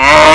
Ah!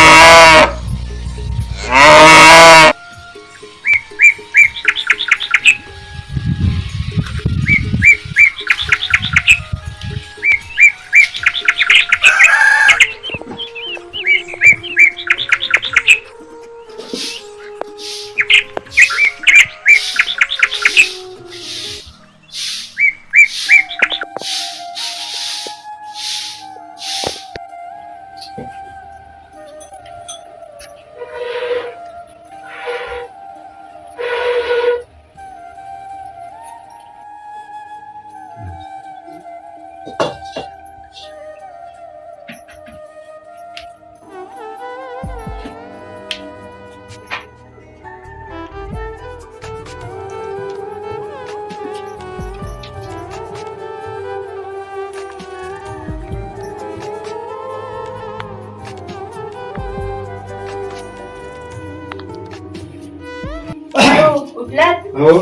हो.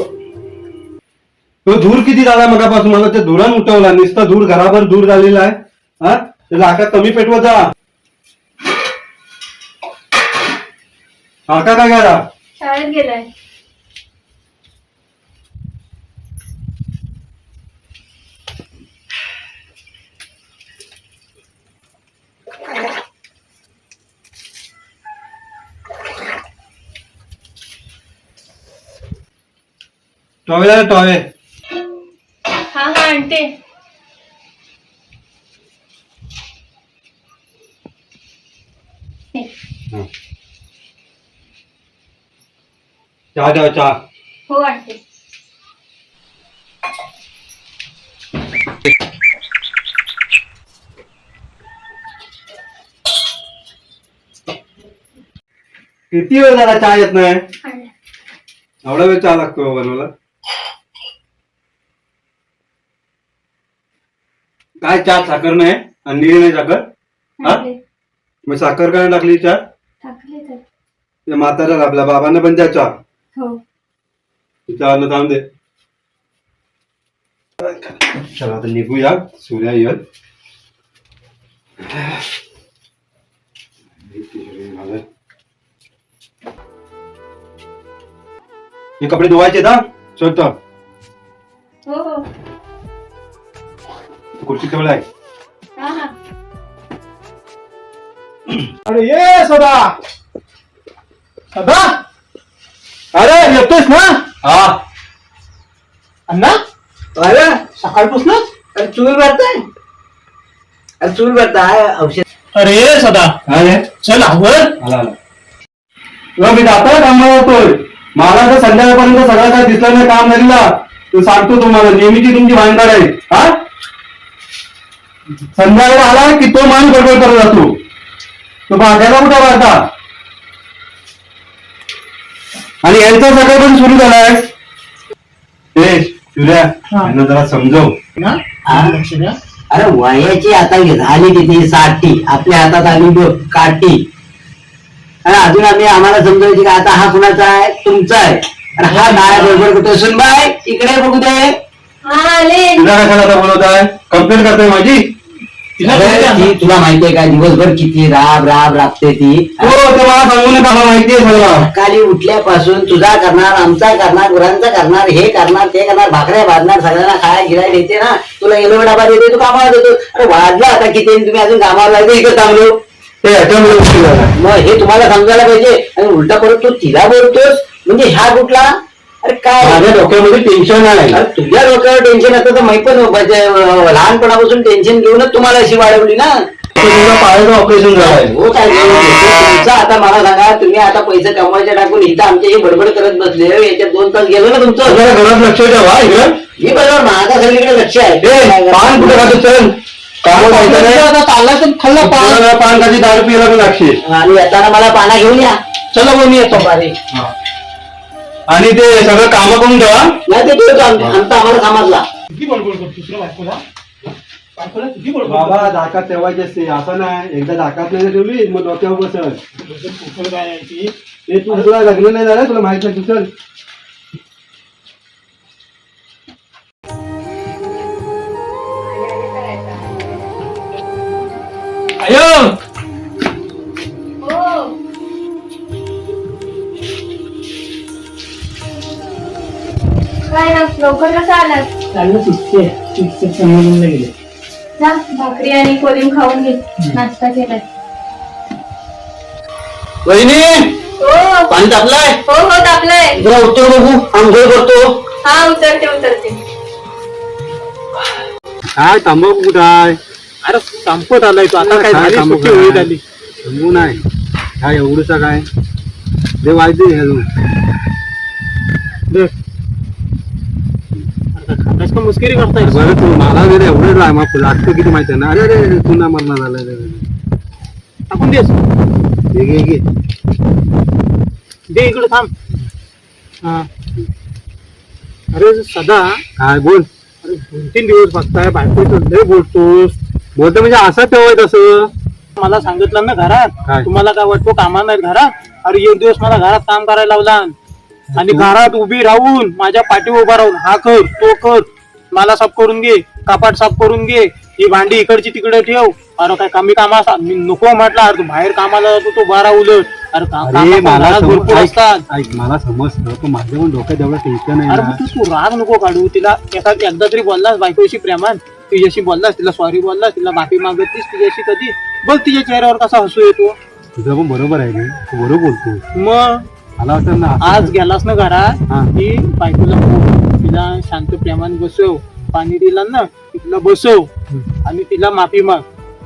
तो धूर किती झाला मगापासून मला ते धुरान उठवला. नुसता धूर घराभर धूर झालेला आहे. हा? त्याला आका कमी पेटवत जा. आका काय करा? शाळेत गेलाय. टॉवे झाला टॉवे. हा हा आणते. चहा द्या चहा. हो आणते. किती वेळ झाला चहा येत नाही? आणला. एवढा वेळ चहा लागतो बनवायला? काय चहा साखर नाही आणि निळी नाही साखर? हा? मग साखर काय टाकली चहा टाकले तर. त्या म्हाताऱ्याला आपल्या बाबांना पण द्या चहा हो. थांब दे. चला आता निघूया. सूर्या येईल. हे कपडे धुवायचे ना स्वत हो हो. खुर्ची ठेवला आहे. हा हा. अरे ये सदा. सदा. अरे येतोस ना? हा. अण्णा? अरे सकाळपासूनच अरे चूल भरताय. अरे चूल भरताय औषध. अरे ये सदा. अरे चल आवर. आला आला. तुला मी जाता कामाला होतोय मला तर संध्याकाळपर्यंत सगळं काय दिसलं नाही काम झालेला तो सांगतो तुम्हाला नेहमीची तुमची भानगड आहे. हा? संध्याकाळी आला की तो मान गडबड करत जातो. तो भागायला कुठे वाढता आणि यांचं सगळं पण सुरू झालंय. ए सूर्या यांना जरा समजव. ना हा? लक्ष द्या. अरे वयाची आता झाली किती साठी आपल्या हातात आली बघ काठी. आणि अजून आम्ही आम्हाला समजायची का? आता हा कुणाचा आहे? तुमचा आहे. आणि हा काय बरोबर करतोय. सुनबाय इकडे बघू दे. आले. तुला कशाला आता बोलवत आहे कंप्लेंट करतोय माझी? अरे, ती तुला माहितीये का? दिवसभर किती राब राब राबते ती. हो ते मला सांगू नका मला माहितीये सगळं. सकाळी उठल्यापासून तुझा करणार आमचा करणार गुरांचा करणार हे करणार ते करणार भाकऱ्या भाजणार सगळ्यांना खायला गिरायला देते ना. तुला येलो डबा देते तू कामाला देतो. अरे वाजला आता किती आणि तुम्ही अजून कामाला लागले इकडे थांबलो. ते याच्यामुळे. मग हे तुम्हाला समजायला पाहिजे. आणि उलटा परत तू तिला बोलतोस? म्हणजे ह्या कुठला? अरे काय? माझ्या डोक्यामध्ये टेन्शन आहे अरे तुझ्या डोक्यावर टेन्शन असतं तर माहीत पण म्हणजे, अं, लहानपणापासून टेन्शन घेऊनच तुम्हाला अशी वाढवली ना. तुझ्या पायाचं ऑपरेशन झालंय. हो काय घेऊन घेतो? तुमचं आता मला सांगा तुम्ही आता पैसे कमवायचे टाकून इथं आमच्या हे बडबड करत बसले. याच्यात दोन तास गेलो ना तुमचं. जरा घरात लक्ष ठेवा इकडं. मी बरोबर माझा सगळीकडे लक्ष आहे. ए पान कुठे खातो चल. काम माहिती नाही. आता चालला तर खाल्ला पान. तुला पान खाती दारू पियला पण लागशील. आणि येताना मला पाना घेऊन या. चला मग मी येतो. बारे आणि ते सगळं काम करून ठेवा. नाही ते ठेवतो आम- आमचा आम्हाला समजला किती बडबड करतो तुला बायकोला? बायकोला किती बडबड बाबा करतो? दाकात ठेवायची असते असं नाही. एकदा दाकात नाही ना ठेवली मग डोक्यावर बसल. डोक्यात कुठं काय आहे ती? ते तू तुला लग्न नाही झालं तुला माहीत नाही तू चल. लवकर कसं आलात चाललं सुट्टी आहे. शिक्षक संमेलनला गेले जा भाकरी आणि कोलिम खाऊन घे. नाश्ता केलाय. वहिनी हो. पाणी तापलाय? हो हो तापलंय. जरा उतर बघू. आंघोळ करतो. हा उतरते उतरते. काय थांबव कुठं? आहे अरे संपत आलाय तो. आता काय झाली? थांबव सुट्टी होईल? आली थांबू नाही. काय एवढंच काय? ते वाजते अजून. बघ. का मुस्करी करताय बरं तू मला जर एवढं राय मग लागतं किती माहिती आहे ना? अरे अरे ना मरणा झाला. टाकून देस घे, घे, घे. दे इकडे थांब. हा. अरे सदा. काय बोल? अरे दोन तीन दिवस बघताय बायकोचं लय बोलतोस. बोलतो म्हणजे असं तेव्हा तसं. मला सांगितलं ना घरात काय? तुम्हाला काय वाटतो कामा नाही घरात? अरे एक दिवस मला घरात काम करायला लावला आणि घरात उभी राहून माझ्या पाठी उभा राहून हा कर तो कर मला साफ करून घे कापाट साफ करून घे ही भांडी इकडची तिकडे ठेव. अरे काय कमी कामा मी नको म्हटलं अरे तू बाहेर कामाला जातो तो बारा उलट अरे का- मला घरात समज- भरपूर ऐक असतात. ऐक, मला समजतं पण माझ्या पण डोक्यात एवढं टेन्शन आहे अरे ना. मग तू तू राग नको काढू. तिला एका एकदा तरी बोललास बायकोशी प्रेमान तुझ्याशी बोललास तिला सॉरी बोललास तिला माफी मागतीस तुझ्याशी कधी? बघ तिच्या चेहऱ्यावर कसा हसू येतो. तुझं पण बरोबर आहे तू बरोबर बोलतो मग? मला वाटतं ना आज गेलास ना घरात? हा. की बायकोला बोल, तिला शांत प्रेमाने बसव पाणी दिला ना तिला बसव आणि तिला माफी माग.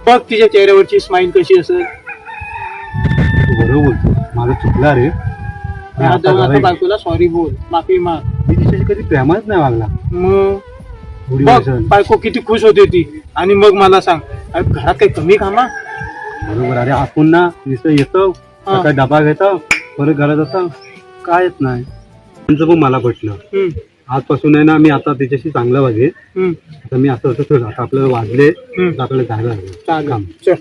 बघ तिच्या चेहऱ्यावरची स्माईल कशी असेल. तू बरोबर. बोलतो माझं चुकला रे. आणि घरात आता जाऊन आता घरी- बायकोला सॉरी बोल माफी माग. मी तिच्याशी कधी प्रेमाच नाही वागला. मग? थोडी बघ. बायको किती खुश होती ती. आणि मग मला सांग अरे घरात काही कमी कामा? बरोबर अरे आपण ना नुसतं येतो हा. सकाळी डबा घेतो परत घरात जातो काय येत नाही. त्यांचं पण मला पटलं आजपासून आहे ना मी आता त्याच्याशी चांगलं वागेल हम्म, आता मी असं असं ठेवलं आता आपल्याला वाजले. आता आपल्याला जायला लागेल. काम. चल.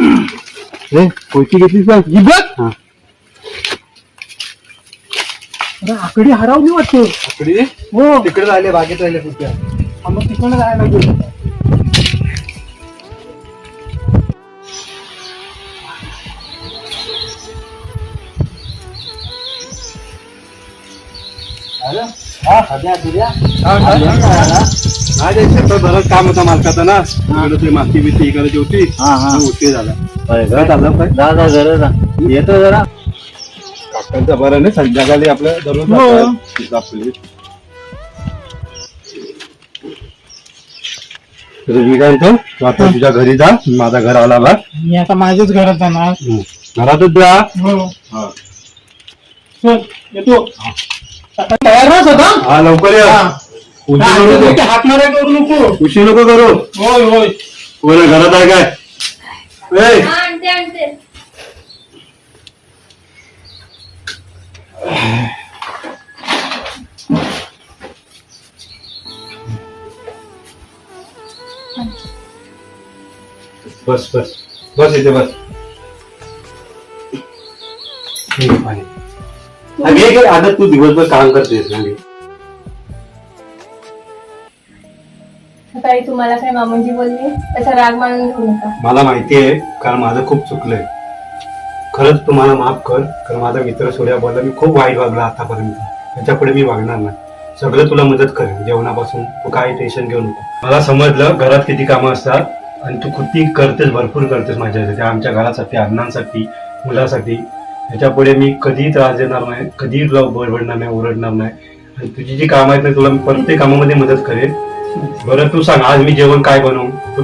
ए, कोयती घेतलीस ही बघ. हा. अरे आकडी हरवली वाटतो. तिकडे हो. तिकडे राहिले बागेत राहिले कुठे हा, मग तिकडे जायला लागेल. नाही ते शेतात बरंच काम होतं मालकाचं ना. इकडे ते माती बिती करायची होती हा, हा. मग उशीर झाला. घरात आलं काय जा जा जरा जा. येतो जरा. काकांचा बरं नाही संध्याकाळी आपलं दररोज हो. जातात. आपली. तर मी काय म्हणतो तू आता तुझ्या घरी जा. माझा घर आला बा मी आता माझ्याच घरात जाणार. घरातच जा. हो. हा. चल येतो. आता तयार राहत होता? हा लवकर ये. हा. उशीर नको करू. हात मारा करू नको. उशीर नको करू. होय होय. कोणा घरात आहे काय? ए, हा आणते आणते. बस बस. बस इथे बस. हे पाणी. घे घे आता तू दिवसभर काम करतेस. सकाळी तुम्हाला काय मामूजी बोलले त्याचा राग मानून घेऊ नका. मला माहिती आहे कारण माझं खूप चुकलंय. खरंच तुम्हाला माफ कर कारण माझा मित्र सूर्या बोलला मी खूप वाईट वागला आतापर्यंत. त्याच्या पुढे मी वागणार नाही. सगळं तुला मदत करेन जेवणापासून. तू काही टेन्शन घेऊ नको. मला समजलं घरात किती कामं असतात आणि तू किती करतेस भरपूर करतेस माझ्यासाठी. आमच्या घरासाठी अण्णांसाठी मुलासाठी. त्याच्या पुढे मी कधीही त्रास देणार नाही कधीही तुला बडबडणार नाही ओरडणार नाही. आणि तुझी जी कामं आहेत ना तुला मी प्रत्येक कामामध्ये मदत करेन. बरं तू सांग आज मी जेवण काय बनवू? तू?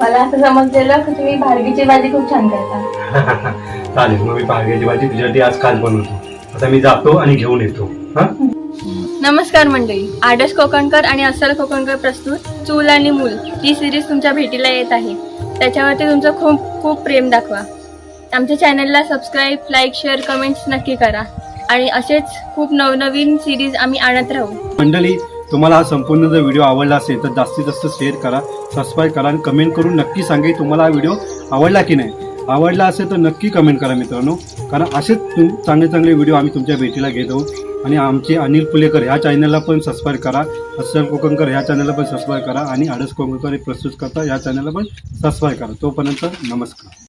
मला असं समजलेलं की तुम्ही भार्गीची भाजी खूप छान करता. चालेल मग मी पारग्याची भाजी तुझ्यासाठी आज खास बनवतो. आता मी जातो आणि घेऊन येतो. हा? नमस्कार मंडळी आडस कोकणकर आणि अस्सल कोकणकर प्रस्तुत चूल आणि मूल ही सिरीज तुमच्या भेटीला येत आहे. त्याच्यावरती तुमचं खूप खूप प्रेम दाखवा. आमच्या चॅनलला सबस्क्राईब लाईक शेअर कमेंट्स नक्की करा. आणि असेच खूप नवनवीन सिरीज आम्ही आणत राहू. मंडळी तुम्हाला हा संपूर्ण जर व्हिडिओ आवडला असेल तर जास्तीत जास्त शेअर करा सबस्क्राईब करा आणि कमेंट करून नक्की सांगेल तुम्हाला हा व्हिडिओ आवडला की नाही. आवडला असेल तर नक्की कमेंट करा मित्रांनो. कारण असेच तुम चांगले चांगले व्हिडिओ आम्ही तुमच्या भेटीला घेत आहोत. आणि आमचे अनिल पुलेकर ह्या चॅनलला पण सबस्क्राईब करा. अस्सल कोकणकर ह्या चॅनलला पण सबस्क्राईब करा. आणि आडस कोकणकर प्रस्तुत करता या चॅनलला पण सबस्क्राईब करा. तोपर्यंत नमस्कार.